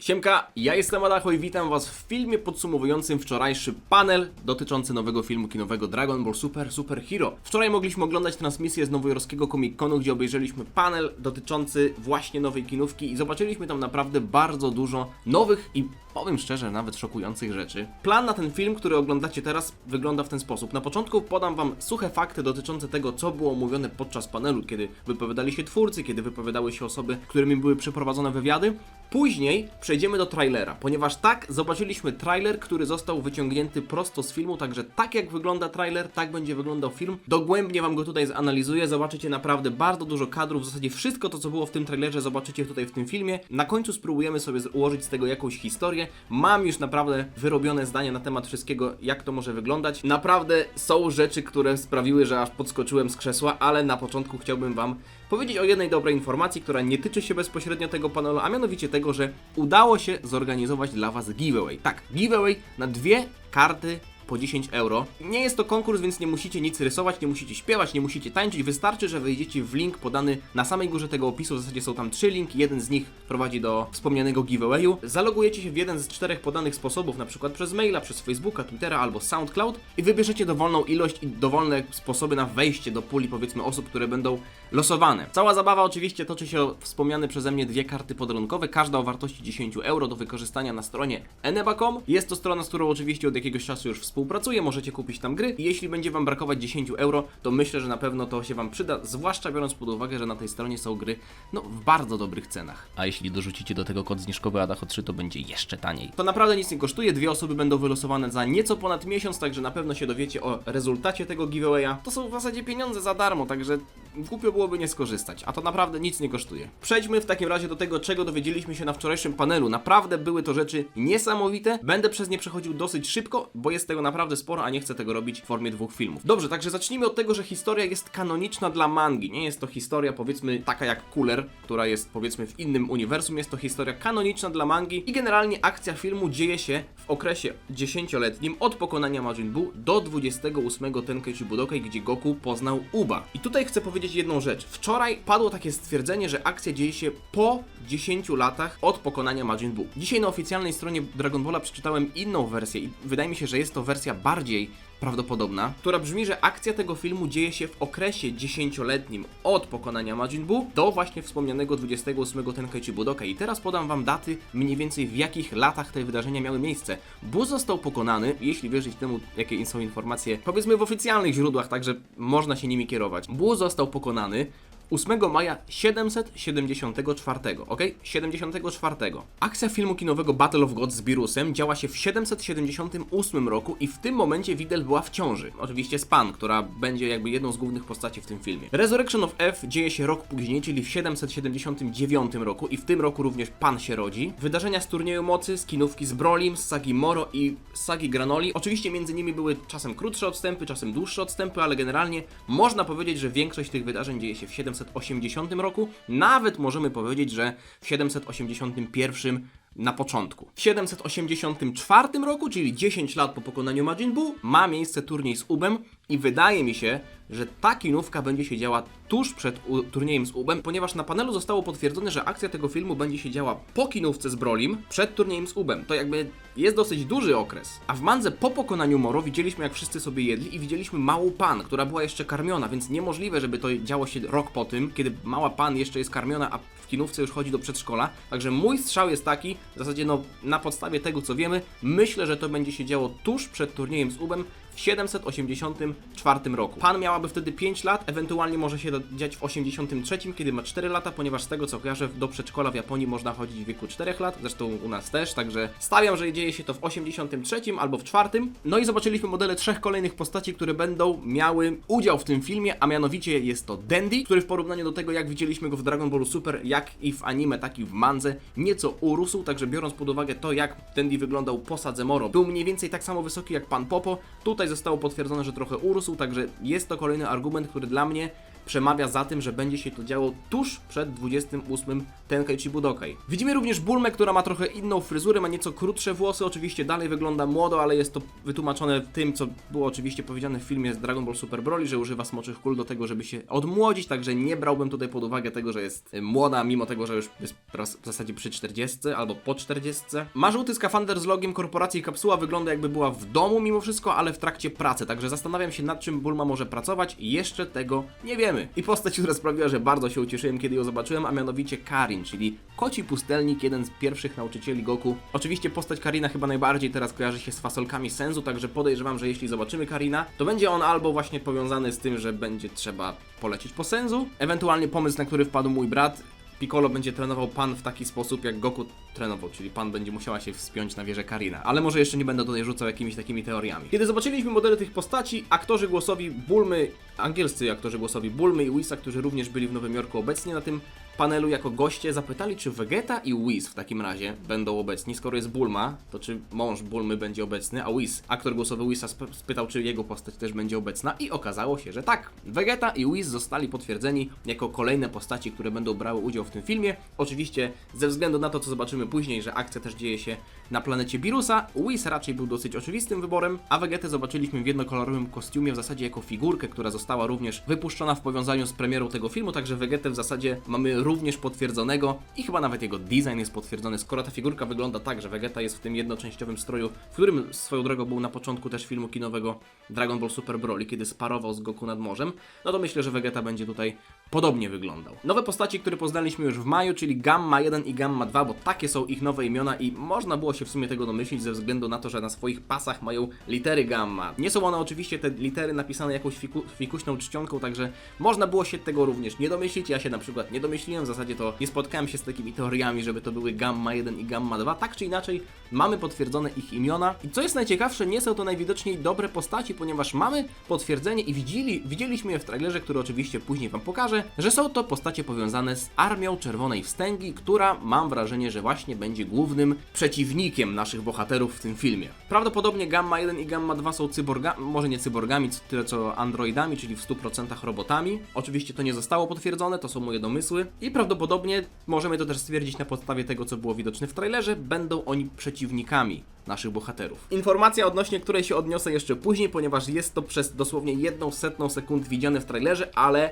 Siemka, ja jestem Adacho i witam Was w filmie podsumowującym wczorajszy panel dotyczący nowego filmu kinowego Dragon Ball Super Super Hero. Wczoraj mogliśmy oglądać transmisję z nowojorskiego Comic Conu, gdzie obejrzeliśmy panel dotyczący właśnie nowej kinówki i zobaczyliśmy tam naprawdę bardzo dużo nowych i powiem szczerze, nawet szokujących rzeczy. Plan na ten film, który oglądacie teraz, wygląda w ten sposób. Na początku podam Wam suche fakty dotyczące tego, co było mówione podczas panelu, kiedy wypowiadali się twórcy, kiedy wypowiadały się osoby, którymi były przeprowadzone wywiady. Później przejdziemy do trailera, ponieważ tak zobaczyliśmy trailer, który został wyciągnięty prosto z filmu, także tak jak wygląda trailer, tak będzie wyglądał film. Dogłębnie Wam go tutaj zanalizuję, zobaczycie naprawdę bardzo dużo kadrów, w zasadzie wszystko to, co było w tym trailerze, zobaczycie tutaj w tym filmie. Na końcu spróbujemy sobie ułożyć z tego jakąś historię. Mam już naprawdę wyrobione zdanie na temat wszystkiego, jak to może wyglądać. Naprawdę są rzeczy, które sprawiły, że aż podskoczyłem z krzesła, ale na początku chciałbym Wam powiedzieć o jednej dobrej informacji, która nie tyczy się bezpośrednio tego panelu, a mianowicie tego, że udało się zorganizować dla Was giveaway. Tak, giveaway na dwie karty po 10 euro. Nie jest to konkurs, więc nie musicie nic rysować, nie musicie śpiewać, nie musicie tańczyć. Wystarczy, że wejdziecie w link podany na samej górze tego opisu. W zasadzie są tam trzy linki. Jeden z nich prowadzi do wspomnianego giveawayu. Zalogujecie się w jeden z czterech podanych sposobów, na przykład przez maila, przez Facebooka, Twittera albo SoundCloud i wybierzecie dowolną ilość i dowolne sposoby na wejście do puli, powiedzmy, osób, które będą losowane. Cała zabawa oczywiście toczy się o wspomniane przeze mnie dwie karty podrękowe, każda o wartości 10 euro do wykorzystania na stronie eneba.com. Jest to strona, z którą oczywiście od jakiegoś czasu już współpracuję, możecie kupić tam gry i jeśli będzie Wam brakować 10 euro, to myślę, że na pewno to się Wam przyda, zwłaszcza biorąc pod uwagę, że na tej stronie są gry no, w bardzo dobrych cenach. A jeśli dorzucicie do tego kod zniżkowy ADACHO3, to będzie jeszcze taniej. To naprawdę nic nie kosztuje, dwie osoby będą wylosowane za nieco ponad miesiąc, także na pewno się dowiecie o rezultacie tego giveawaya. To są w zasadzie pieniądze za darmo, także głupio byłoby nie skorzystać, a to naprawdę nic nie kosztuje. Przejdźmy w takim razie do tego, czego dowiedzieliśmy się na wczorajszym panelu. Naprawdę były to rzeczy niesamowite. Będę przez nie przechodził dosyć szybko, bo jest tego naprawdę sporo, a nie chcę tego robić w formie dwóch filmów. Dobrze, także zacznijmy od tego, że historia jest kanoniczna dla mangi. Nie jest to historia, powiedzmy, taka jak Cooler, która jest, powiedzmy, w innym uniwersum. Jest to historia kanoniczna dla mangi i generalnie akcja filmu dzieje się w okresie dziesięcioletnim od pokonania Majin Buu do 28 Tenkaichi Budokai, gdzie Goku poznał Uba. I tutaj chcę powiedzieć jedną rzecz. Wczoraj padło takie stwierdzenie, że akcja dzieje się po 10 latach od pokonania Majin Buu. Dzisiaj na oficjalnej stronie Dragon Balla przeczytałem inną wersję i wydaje mi się, że jest to wersja bardziej prawdopodobna, która brzmi, że akcja tego filmu dzieje się w okresie dziesięcioletnim od pokonania Majin Buu do właśnie wspomnianego 28 Tenkaichi Budokai. I teraz podam wam daty mniej więcej w jakich latach te wydarzenia miały miejsce. Buu został pokonany, jeśli wierzyć temu, jakie są informacje, powiedzmy w oficjalnych źródłach, także można się nimi kierować. Buu został pokonany 8 maja 774, ok? 74. Akcja filmu kinowego Battle of Gods z Birusem działa się w 778 roku i w tym momencie Widel była w ciąży. Oczywiście z Pan, która będzie jakby jedną z głównych postaci w tym filmie. Resurrection of F dzieje się rok później, czyli w 779 roku i w tym roku również Pan się rodzi. Wydarzenia z turnieju mocy, skinówki z Brolim, z sagi Moro i z sagi Granoli. Oczywiście między nimi były czasem krótsze odstępy, czasem dłuższe odstępy, ale generalnie można powiedzieć, że większość tych wydarzeń dzieje się w 780 roku. Nawet możemy powiedzieć, że w 781 na początku. W 784 roku, czyli 10 lat po pokonaniu Majin Buu, ma miejsce turniej z Ubem i wydaje mi się, że ta kinówka będzie się działa tuż przed turniejem z Ubem, ponieważ na panelu zostało potwierdzone, że akcja tego filmu będzie się działa po kinówce z Brolim, przed turniejem z Ubem. To jakby jest dosyć duży okres. A w mandze po pokonaniu Moro widzieliśmy, jak wszyscy sobie jedli i widzieliśmy małą pan, która była jeszcze karmiona, więc niemożliwe, żeby to działo się rok po tym, kiedy mała pan jeszcze jest karmiona, a kinówce już chodzi do przedszkola. Także mój strzał jest taki, w zasadzie no na podstawie tego co wiemy, myślę, że to będzie się działo tuż przed turniejem z Ubem 784 roku. Pan miałaby wtedy 5 lat, ewentualnie może się dziać w 83, kiedy ma 4 lata, ponieważ z tego co kojarzę, do przedszkola w Japonii można chodzić w wieku 4 lat, zresztą u nas też, także stawiam, że dzieje się to w 83 albo w 4. No i zobaczyliśmy modele trzech kolejnych postaci, które będą miały udział w tym filmie, a mianowicie jest to Dandy, który w porównaniu do tego, jak widzieliśmy go w Dragon Ballu Super, jak i w anime, tak i w mandze, nieco urósł, także biorąc pod uwagę to, jak Dandy wyglądał po Sadze Moro, był mniej więcej tak samo wysoki jak Pan Popo, tutaj zostało potwierdzone, że trochę urósł, także jest to kolejny argument, który dla mnie przemawia za tym, że będzie się to działo tuż przed 28 Tenkaichi Budokai. Widzimy również Bulmę, która ma trochę inną fryzurę, ma nieco krótsze włosy, oczywiście dalej wygląda młodo, ale jest to wytłumaczone tym, co było oczywiście powiedziane w filmie z Dragon Ball Super Broly, że używa smoczych kul do tego, żeby się odmłodzić, także nie brałbym tutaj pod uwagę tego, że jest y, młoda, mimo tego, że już jest w zasadzie przy 40 albo po 40. Ma żółty skafander z logiem korporacji Kapsuła, wygląda jakby była w domu mimo wszystko, ale w trakcie pracy, także zastanawiam się nad czym Bulma może pracować jeszcze tego nie I postać, która sprawiła, że bardzo się ucieszyłem, kiedy ją zobaczyłem, a mianowicie Karin, czyli koci pustelnik, jeden z pierwszych nauczycieli Goku. Oczywiście postać Karina chyba najbardziej teraz kojarzy się z fasolkami Senzu, także podejrzewam, że jeśli zobaczymy Karina, to będzie on albo właśnie powiązany z tym, że będzie trzeba polecieć po Senzu, ewentualnie pomysł, na który wpadł mój brat, Piccolo będzie trenował pan w taki sposób, jak Goku trenował, czyli pan będzie musiała się wspiąć na wieżę Karina. Ale może jeszcze nie będę tutaj rzucał jakimiś takimi teoriami. Kiedy zobaczyliśmy modele tych postaci, aktorzy głosowi Bulmy, angielscy aktorzy głosowi Bulmy i Wisa, którzy również byli w Nowym Jorku obecni na tym panelu jako goście, zapytali, czy Vegeta i Whis w takim razie będą obecni. Skoro jest Bulma, to czy mąż Bulmy będzie obecny, a Whis, aktor głosowy Wisa sp- spytał, czy jego postać też będzie obecna i okazało się, że tak. Vegeta i Whis zostali potwierdzeni jako kolejne postaci, które będą brały udział w tym filmie. Oczywiście ze względu na to, co zobaczymy później, że akcja też dzieje się na planecie Birusa, Whis raczej był dosyć oczywistym wyborem, a Vegetę zobaczyliśmy w jednokolorowym kostiumie w zasadzie jako figurkę, która została również wypuszczona w powiązaniu z premierą tego filmu, także Vegetę w zasadzie mamy również potwierdzonego i chyba nawet jego design jest potwierdzony, skoro ta figurka wygląda tak, że Vegeta jest w tym jednoczęściowym stroju, w którym swoją drogą był na początku też filmu kinowego Dragon Ball Super Broly, kiedy sparował z Goku nad morzem, no to myślę, że Vegeta będzie tutaj podobnie wyglądał. Nowe postaci, które poznaliśmy już w maju, czyli Gamma 1 i Gamma 2, bo takie są ich nowe imiona i można było się w sumie tego domyślić ze względu na to, że na swoich pasach mają litery Gamma. Nie są one oczywiście te litery napisane jakąś fiku, fikuśną czcionką, także można było się tego również nie domyślić. Ja się na przykład nie domyśliłem, w zasadzie to nie spotkałem się z takimi teoriami, żeby to były Gamma 1 i Gamma 2. Tak czy inaczej, mamy potwierdzone ich imiona i co jest najciekawsze, nie są to najwidoczniej dobre postaci, ponieważ mamy potwierdzenie i widzieli, widzieliśmy je w trailerze, który oczywiście później Wam pokażę, że są to postacie powiązane z Armią Czerwonej Wstęgi, która mam wrażenie, że właśnie będzie głównym przeciwnikiem naszych bohaterów w tym filmie. Prawdopodobnie Gamma 1 i Gamma 2 są cyborgami, może nie cyborgami, tyle co androidami, czyli w 100% robotami. Oczywiście to nie zostało potwierdzone, to są moje domysły i prawdopodobnie możemy to też stwierdzić na podstawie tego, co było widoczne w trailerze, będą oni przeciwnikami naszych bohaterów. Informacja odnośnie której się odniosę jeszcze później, ponieważ jest to przez dosłownie jedną setną sekund widziane w trailerze, ale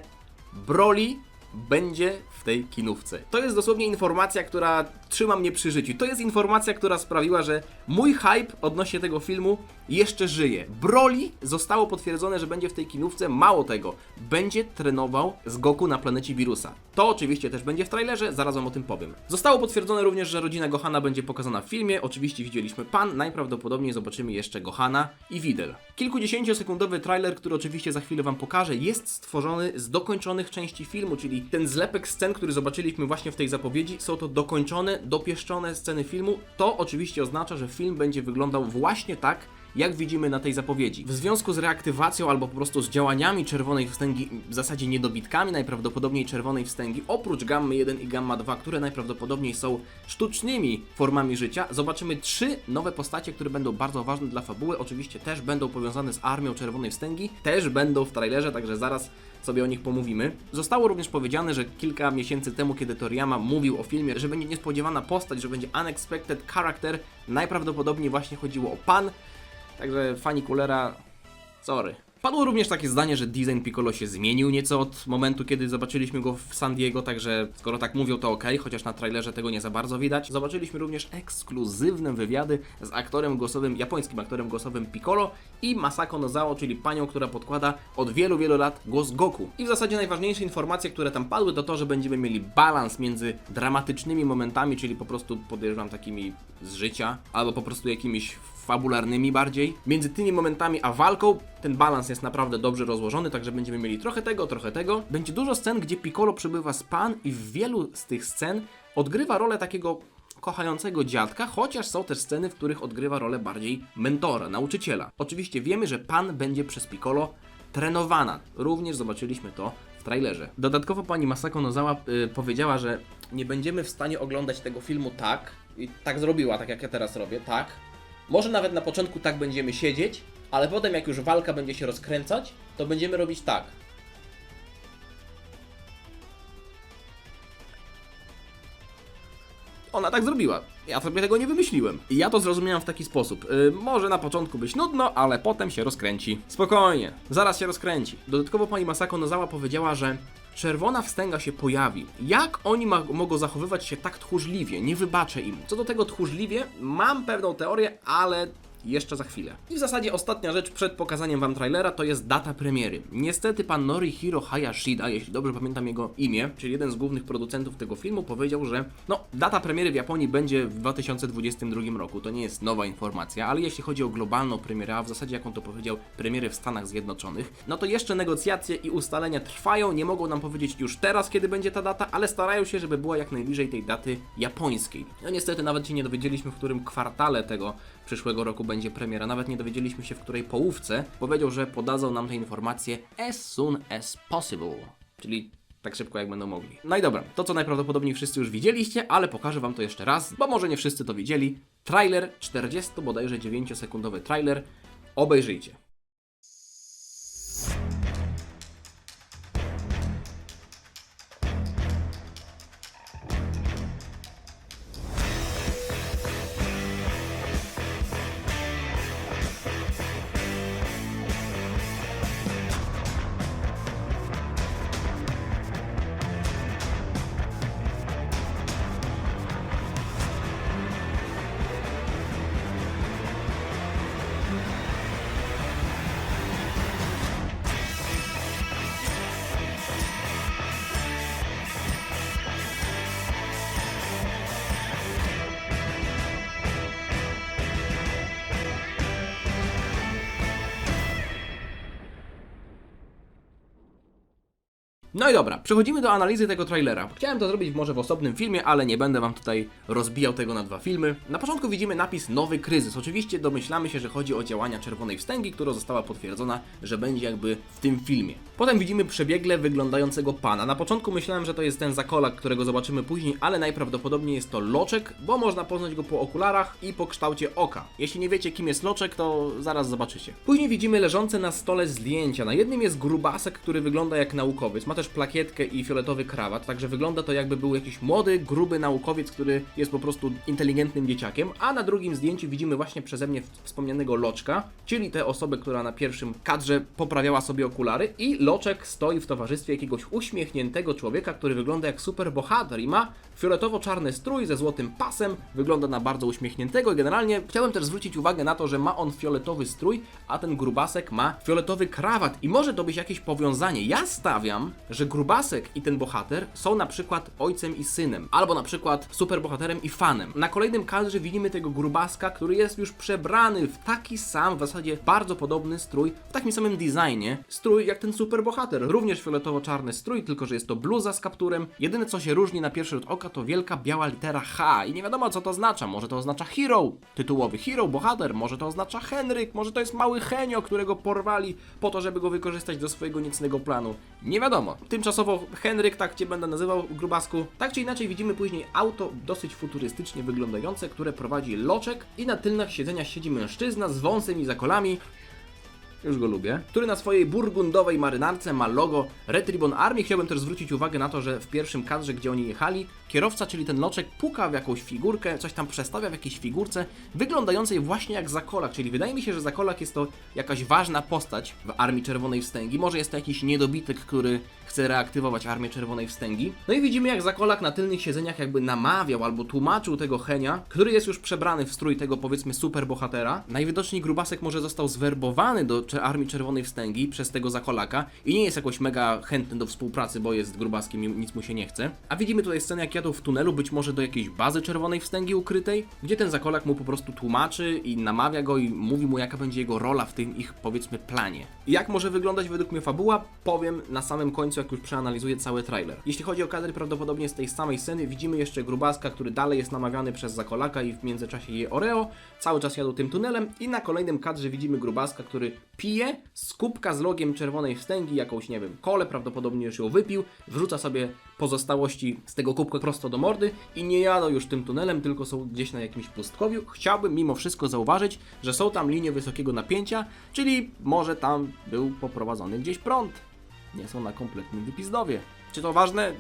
Broly będzie w tej kinówce. To jest dosłownie informacja, która trzyma mnie przy życiu. To jest informacja, która sprawiła, że mój hype odnośnie tego filmu jeszcze żyje. Broly zostało potwierdzone, że będzie w tej kinówce. Mało tego, będzie trenował z Goku na planecie Wirusa. To oczywiście też będzie w trailerze, zaraz wam o tym powiem. Zostało potwierdzone również, że rodzina Gohana będzie pokazana w filmie. Oczywiście widzieliśmy pan, najprawdopodobniej zobaczymy jeszcze Gohana i Videl. Kilkudziesięciosekundowy trailer, który oczywiście za chwilę wam pokażę, jest stworzony z dokończonych części filmu, czyli ten zlepek scen, który zobaczyliśmy właśnie w tej zapowiedzi, są to dokończone, dopieszczone sceny filmu. To oczywiście oznacza, że film będzie wyglądał właśnie tak, jak widzimy na tej zapowiedzi. W związku z reaktywacją albo po prostu z działaniami czerwonej wstęgi, w zasadzie niedobitkami najprawdopodobniej czerwonej wstęgi, oprócz gammy 1 i gamma 2, które najprawdopodobniej są sztucznymi formami życia, zobaczymy trzy nowe postacie, które będą bardzo ważne dla fabuły. Oczywiście też będą powiązane z armią czerwonej wstęgi, też będą w trailerze, także zaraz sobie o nich pomówimy. Zostało również powiedziane, że kilka miesięcy temu, kiedy Toriyama mówił o filmie, że będzie niespodziewana postać, że będzie unexpected character, najprawdopodobniej właśnie chodziło o pan, Także fani Coolera, sorry. Padło również takie zdanie, że design Piccolo się zmienił nieco od momentu, kiedy zobaczyliśmy go w San Diego, także skoro tak mówią, to ok, chociaż na trailerze tego nie za bardzo widać. Zobaczyliśmy również ekskluzywne wywiady z aktorem głosowym, japońskim aktorem głosowym Piccolo i Masako Nozawa, czyli panią, która podkłada od wielu, wielu lat głos Goku. I w zasadzie najważniejsze informacje, które tam padły, to to, że będziemy mieli balans między dramatycznymi momentami, czyli po prostu podejrzewam takimi z życia, albo po prostu jakimiś fabularnymi bardziej. Między tymi momentami a walką ten balans jest naprawdę dobrze rozłożony, także będziemy mieli trochę tego, trochę tego. Będzie dużo scen, gdzie Piccolo przybywa z Pan i w wielu z tych scen odgrywa rolę takiego kochającego dziadka, chociaż są też sceny, w których odgrywa rolę bardziej mentora, nauczyciela. Oczywiście wiemy, że Pan będzie przez Piccolo trenowana. Również zobaczyliśmy to w trailerze. Dodatkowo pani Masako Nozawa y, powiedziała, że nie będziemy w stanie oglądać tego filmu tak, i tak zrobiła, tak jak ja teraz robię, tak, może nawet na początku tak będziemy siedzieć, ale potem jak już walka będzie się rozkręcać, to będziemy robić tak. Ona tak zrobiła. Ja sobie tego nie wymyśliłem. I ja to zrozumiałem w taki sposób. Yy, może na początku być nudno, ale potem się rozkręci. Spokojnie, zaraz się rozkręci. Dodatkowo pani Masako Nozawa powiedziała, że czerwona wstęga się pojawi. Jak oni ma- mogą zachowywać się tak tchórzliwie? Nie wybaczę im. Co do tego tchórzliwie, mam pewną teorię, ale jeszcze za chwilę. I w zasadzie ostatnia rzecz przed pokazaniem wam trailera to jest data premiery. Niestety pan Norihiro Hayashida, jeśli dobrze pamiętam jego imię, czyli jeden z głównych producentów tego filmu, powiedział, że no, data premiery w Japonii będzie w 2022 roku. To nie jest nowa informacja, ale jeśli chodzi o globalną premierę, a w zasadzie jak on to powiedział, premiery w Stanach Zjednoczonych, no to jeszcze negocjacje i ustalenia trwają. Nie mogą nam powiedzieć już teraz, kiedy będzie ta data, ale starają się, żeby była jak najbliżej tej daty japońskiej. No niestety nawet się nie dowiedzieliśmy, w którym kwartale tego przyszłego roku będzie premiera. Nawet nie dowiedzieliśmy się, w której połówce. Powiedział, że podadzą nam te informacje as soon as possible. Czyli tak szybko jak będą mogli. No i dobra, to co najprawdopodobniej wszyscy już widzieliście, ale pokażę wam to jeszcze raz, bo może nie wszyscy to widzieli. Trailer, 40 bodajże 9-sekundowy trailer. Obejrzyjcie. No i dobra, przechodzimy do analizy tego trailera. Chciałem to zrobić może w osobnym filmie, ale nie będę wam tutaj rozbijał tego na dwa filmy. Na początku widzimy napis Nowy Kryzys. Oczywiście domyślamy się, że chodzi o działania Czerwonej Wstęgi, która została potwierdzona, że będzie jakby w tym filmie. Potem widzimy przebiegle wyglądającego pana. Na początku myślałem, że to jest ten zakolak, którego zobaczymy później, ale najprawdopodobniej jest to Loczek, bo można poznać go po okularach i po kształcie oka. Jeśli nie wiecie kim jest Loczek, to zaraz zobaczycie. Później widzimy leżące na stole zdjęcia. Na jednym jest grubasek, który wygląda jak naukowiec. Ma też plakietkę i fioletowy krawat, także wygląda to jakby był jakiś młody, gruby naukowiec, który jest po prostu inteligentnym dzieciakiem, a na drugim zdjęciu widzimy właśnie przeze mnie wspomnianego Loczka, czyli tę osobę, która na pierwszym kadrze poprawiała sobie okulary i Loczek stoi w towarzystwie jakiegoś uśmiechniętego człowieka, który wygląda jak super bohater i ma fioletowo-czarny strój ze złotym pasem, wygląda na bardzo uśmiechniętego. I generalnie chciałem też zwrócić uwagę na to, że ma on fioletowy strój, a ten grubasek ma fioletowy krawat. I może to być jakieś powiązanie. Ja stawiam, że grubasek i ten bohater są na przykład ojcem i synem, albo na przykład superbohaterem i fanem. Na kolejnym kadrze widzimy tego grubaska, który jest już przebrany w taki sam, w zasadzie bardzo podobny strój, w takim samym designie, strój jak ten superbohater. Również fioletowo-czarny strój, tylko że jest to bluza z kapturem. Jedyne co się różni na pierwszy rzut oka to wielka biała litera H i nie wiadomo co to oznacza. Może to oznacza hero, tytułowy hero, bohater, może to oznacza Henryk, może to jest mały Henio, którego porwali po to, żeby go wykorzystać do swojego niecnego planu. Nie wiadomo. Tymczasowo Henryk, tak cię będę nazywał, grubasku. Tak czy inaczej widzimy później auto dosyć futurystycznie wyglądające, które prowadzi loczek i na tylnych siedzeniach siedzi mężczyzna z wąsem i zakolami, już go lubię, który na swojej burgundowej marynarce ma logo Red Ribbon Army. Chciałbym też zwrócić uwagę na to, że w pierwszym kadrze, gdzie oni jechali, kierowca, czyli ten loczek, puka w jakąś figurkę, coś tam przestawia w jakiejś figurce, wyglądającej właśnie jak Zakolak, czyli wydaje mi się, że Zakolak jest to jakaś ważna postać w Armii Czerwonej Wstęgi. Może jest to jakiś niedobitek, który chce reaktywować Armię Czerwonej Wstęgi. No i widzimy, jak Zakolak na tylnych siedzeniach jakby namawiał albo tłumaczył tego Henia, który jest już przebrany w strój tego powiedzmy superbohatera. Najwidoczniej Grubasek może został zwerbowany do Armii Czerwonej Wstęgi przez tego Zakolaka i nie jest jakoś mega chętny do współpracy, bo jest Grubaskiem i nic mu się nie chce. A widzimy tutaj scenę, jak jadą w tunelu, być może do jakiejś bazy Czerwonej Wstęgi ukrytej, gdzie ten Zakolak mu po prostu tłumaczy i namawia go i mówi mu, jaka będzie jego rola w tym ich, powiedzmy, planie. I jak może wyglądać według mnie fabuła, powiem na samym końcu, jak już przeanalizuję cały trailer. Jeśli chodzi o kadry, prawdopodobnie z tej samej sceny widzimy jeszcze Grubaska, który dalej jest namawiany przez Zakolaka i w międzyczasie je Oreo, cały czas jadą tym tunelem i na kolejnym kadrze widzimy Grubaska, który pije z kubka z logiem czerwonej wstęgi, jakąś, nie wiem, kole, prawdopodobnie już ją wypił, wrzuca sobie pozostałości z tego kubka prosto do mordy i nie jadą już tym tunelem, tylko są gdzieś na jakimś pustkowiu. Chciałbym mimo wszystko zauważyć, że są tam linie wysokiego napięcia, czyli może tam był poprowadzony gdzieś prąd. Nie są na kompletnym wypizdowie. Czy to ważne?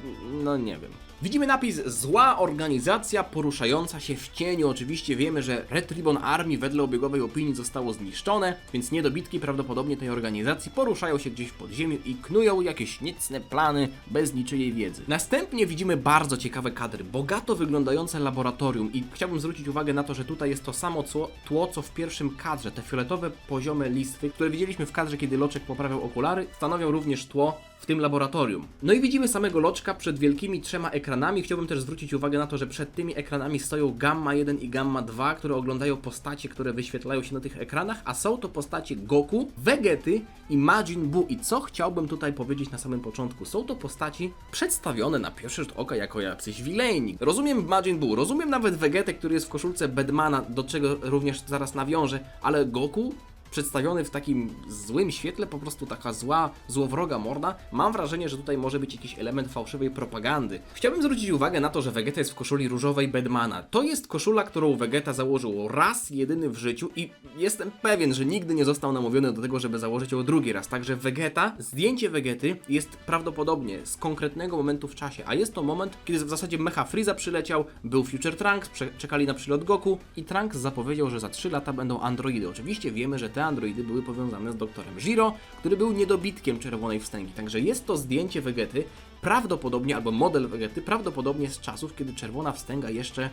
No nie wiem. Widzimy napis Zła organizacja poruszająca się w cieniu. Oczywiście wiemy, że Red Ribbon Army wedle obiegowej opinii zostało zniszczone, więc niedobitki prawdopodobnie tej organizacji poruszają się gdzieś w podziemiu i knują jakieś niecne plany bez niczyjej wiedzy. Następnie widzimy bardzo ciekawe kadry, bogato wyglądające laboratorium i chciałbym zwrócić uwagę na to, że tutaj jest to samo tło, tło co w pierwszym kadrze. Te fioletowe poziome listwy, które widzieliśmy w kadrze, kiedy Loczek poprawiał okulary, stanowią również tło w tym laboratorium. No i widzimy samego Loczka przed wielkimi trzema ekranami. Chciałbym też zwrócić uwagę na to, że przed tymi ekranami stoją Gamma 1 i Gamma 2, które oglądają postacie, które wyświetlają się na tych ekranach, a są to postacie Goku, Vegety i Majin Buu. I co chciałbym tutaj powiedzieć na samym początku? Są to postaci przedstawione na pierwszy rzut oka jako jacyś wilejni. Rozumiem Majin Buu, rozumiem nawet Vegetę, który jest w koszulce Bedmana, do czego również zaraz nawiążę, ale Goku przedstawiony w takim złym świetle, po prostu taka zła, złowroga morda, mam wrażenie, że tutaj może być jakiś element fałszywej propagandy. Chciałbym zwrócić uwagę na to, że Vegeta jest w koszuli różowej Bedmana. To jest koszula, którą Vegeta założył raz jedyny w życiu i jestem pewien, że nigdy nie został namówiony do tego, żeby założyć ją drugi raz. Także Vegeta, zdjęcie Vegety jest prawdopodobnie z konkretnego momentu w czasie, a jest to moment, kiedy w zasadzie Mecha Freeza przyleciał, był Future Trunks, czekali na przylot Goku i Trunks zapowiedział, że za 3 lata będą androidy. Oczywiście wiemy, że te androidy były powiązane z doktorem Zero, który był niedobitkiem czerwonej wstęgi. Także jest to zdjęcie Vegety, prawdopodobnie, albo model Vegety, prawdopodobnie z czasów, kiedy czerwona wstęga jeszcze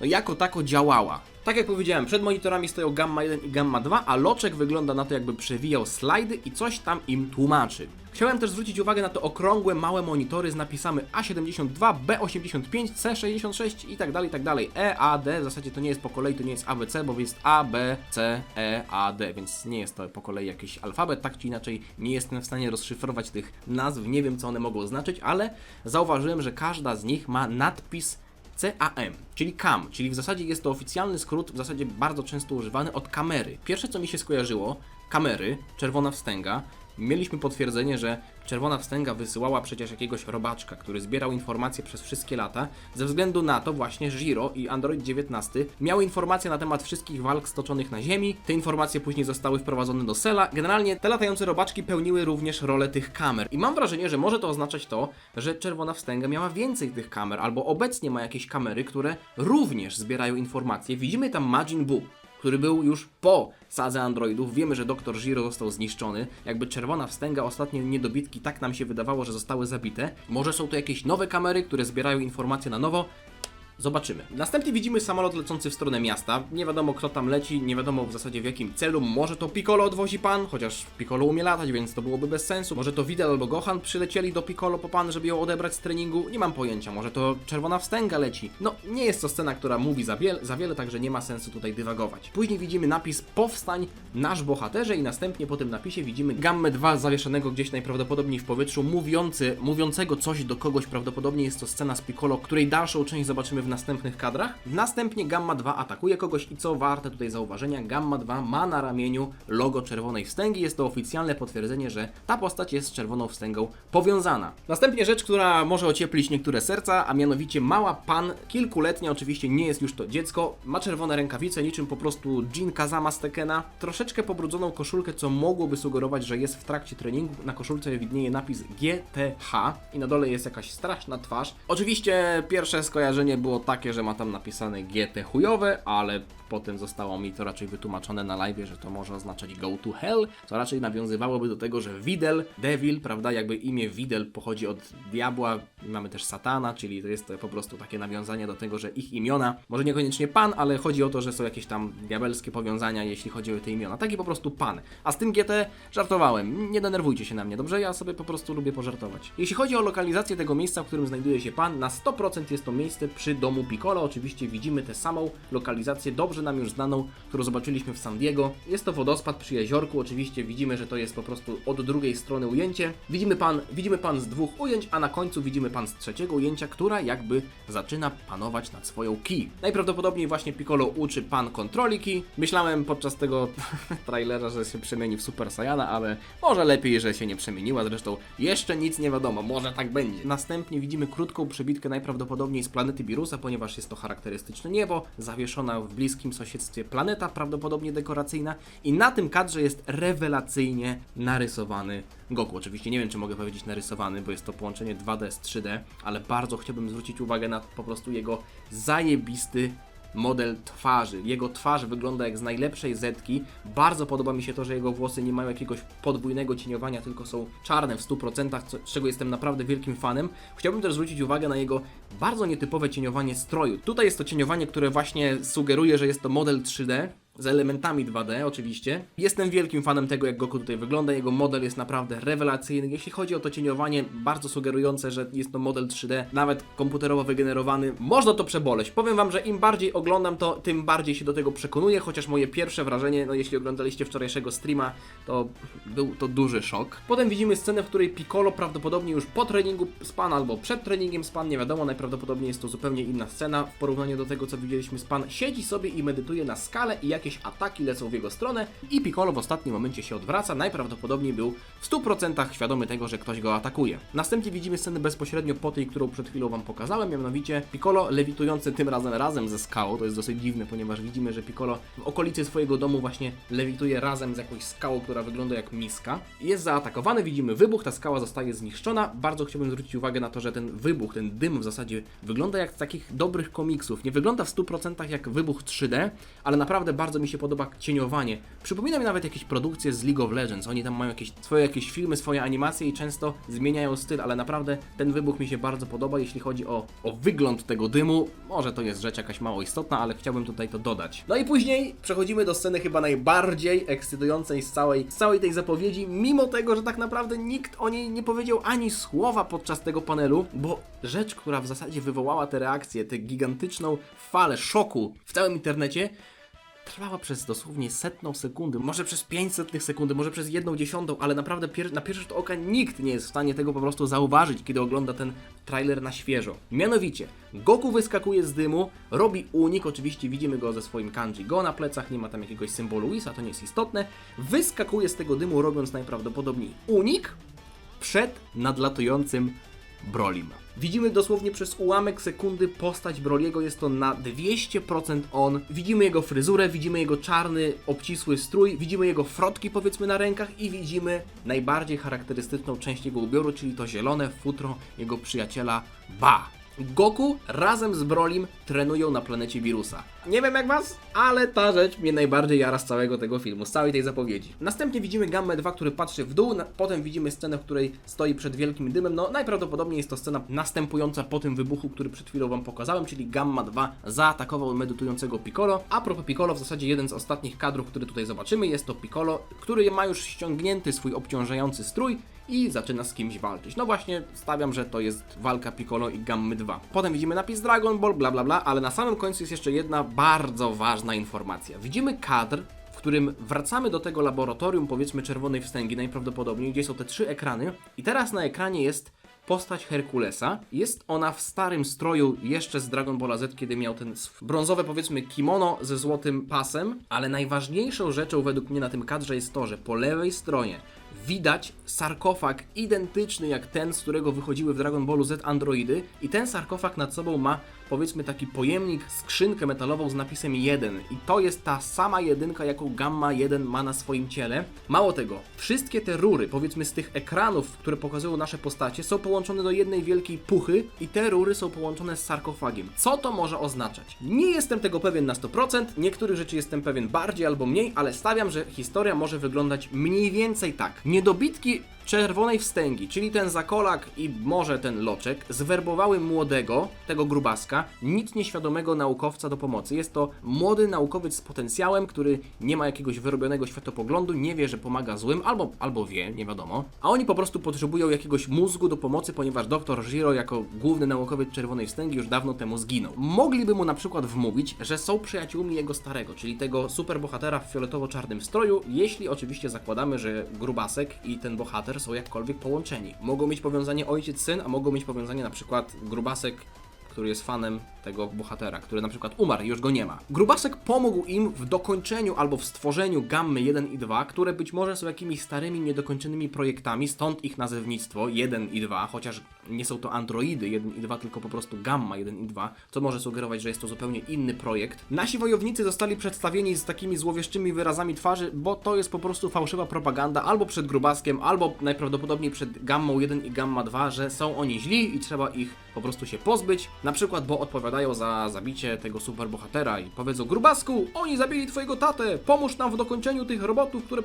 no, jako tako działała. Tak jak powiedziałem, przed monitorami stoją Gamma 1 i Gamma 2, a Loczek wygląda na to, jakby przewijał slajdy i coś tam im tłumaczy. Chciałem też zwrócić uwagę na te okrągłe, małe monitory z napisami A72, B85, C66 i tak dalej, tak dalej. E, A, D, w zasadzie to nie jest po kolei, to nie jest ABC, bo jest A, B, C, E, A, D, więc nie jest to po kolei jakiś alfabet, tak czy inaczej nie jestem w stanie rozszyfrować tych nazw, nie wiem co one mogą znaczyć, ale zauważyłem, że każda z nich ma nadpis CAM, czyli CAM, czyli w zasadzie jest to oficjalny skrót, w zasadzie bardzo często używany od kamery. Pierwsze co mi się skojarzyło, kamery, czerwona wstęga, mieliśmy potwierdzenie, że czerwona wstęga wysyłała przecież jakiegoś robaczka, który zbierał informacje przez wszystkie lata. Ze względu na to właśnie Giro i Android 19 miały informacje na temat wszystkich walk stoczonych na Ziemi. Te informacje później zostały wprowadzone do Sela. Generalnie te latające robaczki pełniły również rolę tych kamer. I mam wrażenie, że może to oznaczać to, że czerwona wstęga miała więcej tych kamer, albo obecnie ma jakieś kamery, które również zbierają informacje. Widzimy tam Majin Buu, który był już po sadze androidów. Wiemy, że Dr. Zero został zniszczony. Jakby czerwona wstęga, ostatnie niedobitki, tak nam się wydawało, że zostały zabite. Może są to jakieś nowe kamery, które zbierają informacje na nowo. Zobaczymy. Następnie widzimy samolot lecący w stronę miasta. Nie wiadomo kto tam leci, nie wiadomo w zasadzie w jakim celu. Może to Piccolo odwozi pan, chociaż Piccolo umie latać, więc to byłoby bez sensu. Może to Videl albo Gohan przylecieli do Piccolo po pan, żeby ją odebrać z treningu. Nie mam pojęcia. Może to czerwona wstęga leci. No, nie jest to scena, która mówi za, wiel- za wiele, także nie ma sensu tutaj dywagować. Później widzimy napis Powstań, nasz bohaterze i następnie po tym napisie widzimy gammę 2 zawieszonego gdzieś najprawdopodobniej w powietrzu, mówiący, mówiącego coś do kogoś. Prawdopodobnie jest to scena z Piccolo, której dalszą część zobaczymy w następnych kadrach. Następnie Gamma 2 atakuje kogoś i co warte tutaj zauważenia, Gamma 2 ma na ramieniu logo czerwonej wstęgi. Jest to oficjalne potwierdzenie, że ta postać jest z czerwoną wstęgą powiązana. Następnie rzecz, która może ocieplić niektóre serca, a mianowicie mała pan, kilkuletnia, oczywiście nie jest już to dziecko, ma czerwone rękawice, niczym po prostu Jin Kazama z Tekena, troszeczkę pobrudzoną koszulkę, co mogłoby sugerować, że jest w trakcie treningu. Na koszulce widnieje napis GTH i na dole jest jakaś straszna twarz. Oczywiście pierwsze skojarzenie było takie, że ma tam napisane GT chujowe, ale potem zostało mi to raczej wytłumaczone na live, że to może oznaczać go to hell, co raczej nawiązywałoby do tego, że Widel, Devil, prawda, jakby imię Widel pochodzi od diabła, mamy też Satana, czyli to jest to po prostu takie nawiązanie do tego, że ich imiona, może niekoniecznie pan, ale chodzi o to, że są jakieś tam diabelskie powiązania, jeśli chodzi o te imiona. Taki po prostu pan. A z tym GT żartowałem. Nie denerwujcie się na mnie, dobrze? Ja sobie po prostu lubię pożartować. Jeśli chodzi o lokalizację tego miejsca, w którym znajduje się pan, na 100% jest to miejsce przy domu Piccolo. Oczywiście widzimy tę samą lokalizację, dobrze nam już znaną, którą zobaczyliśmy w San Diego. Jest to wodospad przy jeziorku. Oczywiście widzimy, że to jest po prostu od drugiej strony ujęcie. Widzimy pan, widzimy pan z dwóch ujęć, a na końcu widzimy pan z trzeciego ujęcia, która jakby zaczyna panować nad swoją key. Najprawdopodobniej właśnie Piccolo uczy pan kontroli key. Myślałem podczas tego trailera, że się przemieni w Super Saiyana, ale może lepiej, że się nie przemieniła. Zresztą jeszcze nic nie wiadomo, może tak będzie. Następnie widzimy krótką przebitkę najprawdopodobniej z planety Birusa, ponieważ jest to charakterystyczne niebo, zawieszona w bliskim dalekim sąsiedztwie planeta, prawdopodobnie dekoracyjna i na tym kadrze jest rewelacyjnie narysowany Goku. Oczywiście nie wiem, czy mogę powiedzieć narysowany, bo jest to połączenie 2D z 3D, ale bardzo chciałbym zwrócić uwagę na po prostu jego zajebisty model twarzy. Jego twarz wygląda jak z najlepszej zetki. Bardzo podoba mi się to, że jego włosy nie mają jakiegoś podwójnego cieniowania, tylko są czarne w 100%, co, czego jestem naprawdę wielkim fanem. Chciałbym też zwrócić uwagę na jego bardzo nietypowe cieniowanie stroju. Tutaj jest to cieniowanie, które właśnie sugeruje, że jest to model 3D, z elementami 2D oczywiście. Jestem wielkim fanem tego, jak Goku tutaj wygląda. Jego model jest naprawdę rewelacyjny. Jeśli chodzi o to cieniowanie, bardzo sugerujące, że jest to model 3D, nawet komputerowo wygenerowany. Można to przeboleć. Powiem wam, że im bardziej oglądam to, tym bardziej się do tego przekonuję, chociaż moje pierwsze wrażenie, no jeśli oglądaliście wczorajszego streama, to był to duży szok. Potem widzimy scenę, w której Piccolo prawdopodobnie już po treningu span albo przed treningiem span, nie wiadomo, najprawdopodobniej jest to zupełnie inna scena w porównaniu do tego, co widzieliśmy span. Siedzi sobie i medytuje na skale i jakieś ataki lecą w jego stronę i Piccolo w ostatnim momencie się odwraca, najprawdopodobniej był w 100% świadomy tego, że ktoś go atakuje. Następnie widzimy scenę bezpośrednio po tej, którą przed chwilą wam pokazałem, mianowicie Piccolo lewitujący tym razem razem ze skałą, to jest dosyć dziwne, ponieważ widzimy, że Piccolo w okolicy swojego domu właśnie lewituje razem z jakąś skałą, która wygląda jak miska. Jest zaatakowany, widzimy wybuch, ta skała zostaje zniszczona. Bardzo chciałbym zwrócić uwagę na to, że ten wybuch, ten dym w zasadzie wygląda jak z takich dobrych komiksów. Nie wygląda w 100% jak wybuch 3D, ale naprawdę bardzo mi się podoba cieniowanie. Przypomina mi nawet jakieś produkcje z League of Legends. Oni tam mają jakieś swoje jakieś filmy, swoje animacje i często zmieniają styl, ale naprawdę ten wybuch mi się bardzo podoba, jeśli chodzi o, o wygląd tego dymu. Może to jest rzecz jakaś mało istotna, ale chciałbym tutaj to dodać. No i później przechodzimy do sceny chyba najbardziej ekscytującej z całej, całej tej zapowiedzi, mimo tego, że tak naprawdę nikt o niej nie powiedział ani słowa podczas tego panelu, bo rzecz, która w zasadzie wywołała te reakcje, tę gigantyczną falę szoku w całym internecie, trwała przez dosłownie setną sekundy, może przez 500 sekundy, może przez jedną dziesiątą, ale naprawdę pier na pierwszy rzut oka nikt nie jest w stanie tego po prostu zauważyć, kiedy ogląda ten trailer na świeżo. Mianowicie, Goku wyskakuje z dymu, robi unik, oczywiście widzimy go ze swoim kanji go na plecach, nie ma tam jakiegoś symbolu Whisa, to nie jest istotne. Wyskakuje z tego dymu, robiąc najprawdopodobniej unik przed nadlatującym Brolim. Widzimy dosłownie przez ułamek sekundy postać Broliego, jest to na 200% on. Widzimy jego fryzurę, widzimy jego czarny, obcisły strój, widzimy jego frotki powiedzmy na rękach i widzimy najbardziej charakterystyczną część jego ubioru, czyli to zielone futro jego przyjaciela Ba. Goku razem z Brolim trenują na planecie wirusa. Nie wiem jak was, ale ta rzecz mnie najbardziej jara z całego tego filmu, z całej tej zapowiedzi. Następnie widzimy Gammę 2, który patrzy w dół, potem widzimy scenę, w której stoi przed wielkim dymem. No najprawdopodobniej jest to scena następująca po tym wybuchu, który przed chwilą wam pokazałem, czyli Gamma 2 zaatakował medytującego Piccolo. A propos Piccolo, w zasadzie jeden z ostatnich kadrów, który tutaj zobaczymy, jest to Piccolo, który ma już ściągnięty swój obciążający strój i zaczyna z kimś walczyć. No właśnie, stawiam, że to jest walka Piccolo i Gammy 2. Potem widzimy napis Dragon Ball, bla bla bla, ale na samym końcu jest jeszcze jedna bardzo ważna informacja. Widzimy kadr, w którym wracamy do tego laboratorium, powiedzmy czerwonej wstęgi najprawdopodobniej, gdzie są te trzy ekrany i teraz na ekranie jest postać Herkulesa. Jest ona w starym stroju jeszcze z Dragon Ball Z, kiedy miał ten brązowe powiedzmy kimono ze złotym pasem, ale najważniejszą rzeczą według mnie na tym kadrze jest to, że po lewej stronie widać sarkofag identyczny jak ten, z którego wychodziły w Dragon Ballu Z androidy i ten sarkofag nad sobą ma powiedzmy taki pojemnik, skrzynkę metalową z napisem 1 i to jest ta sama jedynka, jaką Gamma 1 ma na swoim ciele. Mało tego, wszystkie te rury, powiedzmy z tych ekranów, które pokazują nasze postacie, są połączone do jednej wielkiej puchy i te rury są połączone z sarkofagiem. Co to może oznaczać? Nie jestem tego pewien na 100%, niektórych rzeczy jestem pewien bardziej albo mniej, ale stawiam, że historia może wyglądać mniej więcej tak. Niedobitki czerwonej wstęgi, czyli ten zakolak i może ten loczek, zwerbowały młodego, tego grubaska, nic nieświadomego naukowca do pomocy. Jest to młody naukowiec z potencjałem, który nie ma jakiegoś wyrobionego światopoglądu, nie wie, że pomaga złym, albo, albo wie, nie wiadomo. A oni po prostu potrzebują jakiegoś mózgu do pomocy, ponieważ dr Giro jako główny naukowiec czerwonej wstęgi już dawno temu zginął. Mogliby mu na przykład wmówić, że są przyjaciółmi jego starego, czyli tego superbohatera w fioletowo-czarnym stroju, jeśli oczywiście zakładamy, że grubasek i ten bohater są jakkolwiek połączeni. Mogą mieć powiązanie ojciec-syn, a mogą mieć powiązanie na przykład grubasek który jest fanem tego bohatera, który na przykład umarł i już go nie ma. Grubasek pomógł im w dokończeniu albo w stworzeniu gammy 1 i 2, które być może są jakimiś starymi, niedokończonymi projektami, stąd ich nazewnictwo 1 i 2, chociaż nie są to androidy 1 i 2, tylko po prostu gamma 1 i 2, co może sugerować, że jest to zupełnie inny projekt. Nasi wojownicy zostali przedstawieni z takimi złowieszczymi wyrazami twarzy, bo to jest po prostu fałszywa propaganda albo przed Grubaskiem, albo najprawdopodobniej przed Gammą 1 i Gamma 2, że są oni źli i trzeba ich po prostu się pozbyć. Na przykład, bo odpowiadają za zabicie tego superbohatera i powiedzą Grubasku, oni zabili twojego tatę, pomóż nam w dokończeniu tych robotów, które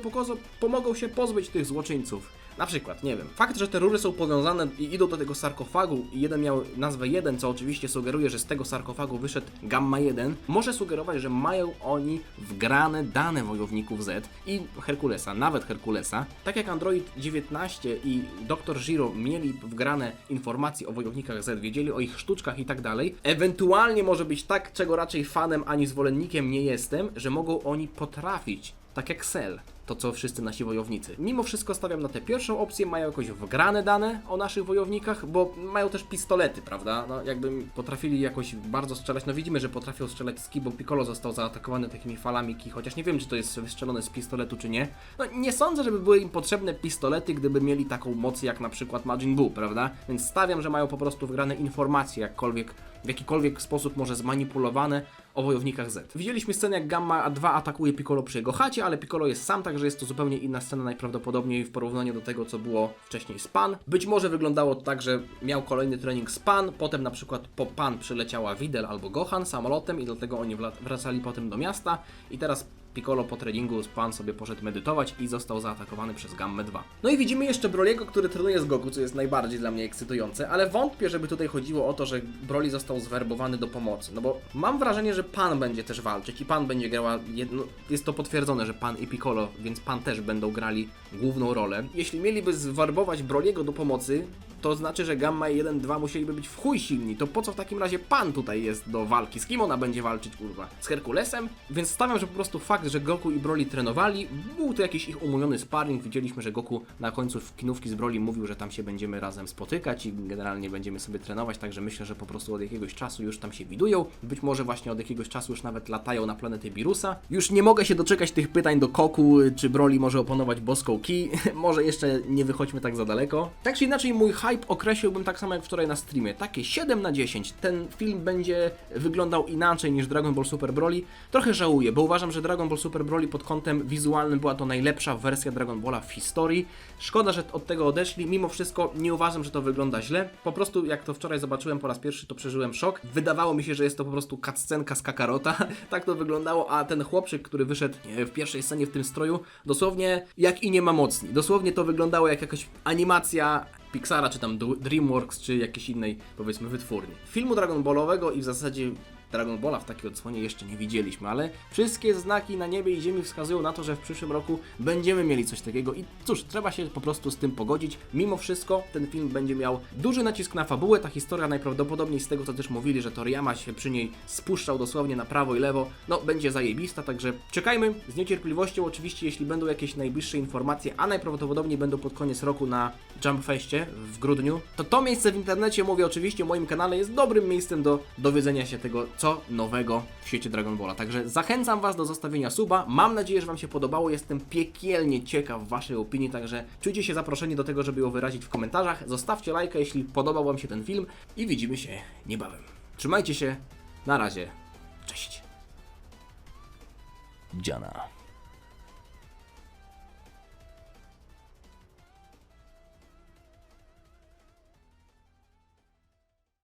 pomogą się pozbyć tych złoczyńców. Na przykład, nie wiem, fakt, że te rury są powiązane i idą do tego sarkofagu i jeden miał nazwę 1, co oczywiście sugeruje, że z tego sarkofagu wyszedł Gamma 1, może sugerować, że mają oni wgrane dane wojowników Z i Herkulesa, nawet Herkulesa. Tak jak Android 19 i Dr. Giro mieli wgrane informacje o wojownikach Z, wiedzieli o ich sztuczkach i tak dalej, ewentualnie może być tak, czego raczej fanem ani zwolennikiem nie jestem, że mogą oni potrafić tak jak Cell, to co wszyscy nasi wojownicy. Mimo wszystko stawiam na tę pierwszą opcję, mają jakoś wgrane dane o naszych wojownikach, bo mają też pistolety, prawda? No jakby potrafili jakoś bardzo strzelać, no widzimy, że potrafią strzelać z bo Piccolo został zaatakowany takimi falami ki, chociaż nie wiem, czy to jest wystrzelone z pistoletu, czy nie. No nie sądzę, żeby były im potrzebne pistolety, gdyby mieli taką moc jak na przykład Majin Buu, prawda? Więc stawiam, że mają po prostu wgrane informacje, jakkolwiek, w jakikolwiek sposób może zmanipulowane o wojownikach Z. Widzieliśmy scenę, jak Gamma 2 atakuje Piccolo przy jego chacie, ale Piccolo jest sam, także jest to zupełnie inna scena najprawdopodobniej w porównaniu do tego, co było wcześniej z Pan. Być może wyglądało to tak, że miał kolejny trening z Pan, potem na przykład po Pan przyleciała Videl albo Gohan samolotem i dlatego oni wracali potem do miasta i teraz Piccolo po treningu z Pan sobie poszedł medytować i został zaatakowany przez Gammę 2. No i widzimy jeszcze Broliego, który trenuje z Goku, co jest najbardziej dla mnie ekscytujące, ale wątpię, żeby tutaj chodziło o to, że Broly został zwerbowany do pomocy, no bo mam wrażenie, że Pan będzie też walczyć i Pan będzie grała, jedno, jest to potwierdzone, że Pan i Piccolo, więc Pan też będą grali główną rolę. Jeśli mieliby zwerbować Broliego do pomocy, to znaczy, że Gamma 1, 2 musieliby być w chuj silni. To po co w takim razie pan tutaj jest do walki? Z kim ona będzie walczyć, kurwa? Z Herkulesem? Więc stawiam, że po prostu fakt, że Goku i Broly trenowali, był to jakiś ich umówiony sparring. Widzieliśmy, że Goku na końcu w kinówki z Broly mówił, że tam się będziemy razem spotykać i generalnie będziemy sobie trenować, także myślę, że po prostu od jakiegoś czasu już tam się widują. Być może właśnie od jakiegoś czasu już nawet latają na planety Birusa. Już nie mogę się doczekać tych pytań do Koku, czy Broly może opanować boską Ki. może jeszcze nie wychodźmy tak za daleko. Tak czy inaczej, mój hype określiłbym tak samo jak wczoraj na streamie. Takie 7 na 10. Ten film będzie wyglądał inaczej niż Dragon Ball Super Broly. Trochę żałuję, bo uważam, że Dragon Ball Super Broly pod kątem wizualnym była to najlepsza wersja Dragon Balla w historii. Szkoda, że od tego odeszli. Mimo wszystko nie uważam, że to wygląda źle. Po prostu jak to wczoraj zobaczyłem po raz pierwszy, to przeżyłem szok. Wydawało mi się, że jest to po prostu cutscenka z Kakarota. tak to wyglądało, a ten chłopczyk, który wyszedł w pierwszej scenie w tym stroju, dosłownie jak i nie ma mocni. Dosłownie to wyglądało jak jakaś animacja Pixara, czy tam DreamWorks, czy jakiejś innej, powiedzmy, wytwórni. Filmu Dragon Ballowego i w zasadzie Dragon Balla w takiej odsłonie jeszcze nie widzieliśmy, ale wszystkie znaki na niebie i ziemi wskazują na to, że w przyszłym roku będziemy mieli coś takiego. I cóż, trzeba się po prostu z tym pogodzić. Mimo wszystko ten film będzie miał duży nacisk na fabułę, ta historia najprawdopodobniej z tego co też mówili, że Toriyama się przy niej spuszczał dosłownie na prawo i lewo, no będzie zajebista, także czekajmy. Z niecierpliwością oczywiście, jeśli będą jakieś najbliższe informacje, a najprawdopodobniej będą pod koniec roku na Jump Festie w grudniu, to to miejsce w internecie, mówię oczywiście o moim kanale, jest dobrym miejscem do dowiedzenia się tego, co nowego w świecie Dragon Balla. Także zachęcam Was do zostawienia suba. Mam nadzieję, że Wam się podobało. Jestem piekielnie ciekaw Waszej opinii, także czujcie się zaproszeni do tego, żeby ją wyrazić w komentarzach. Zostawcie lajka, jeśli podobał Wam się ten film i widzimy się niebawem. Trzymajcie się, na razie, cześć. Dziana.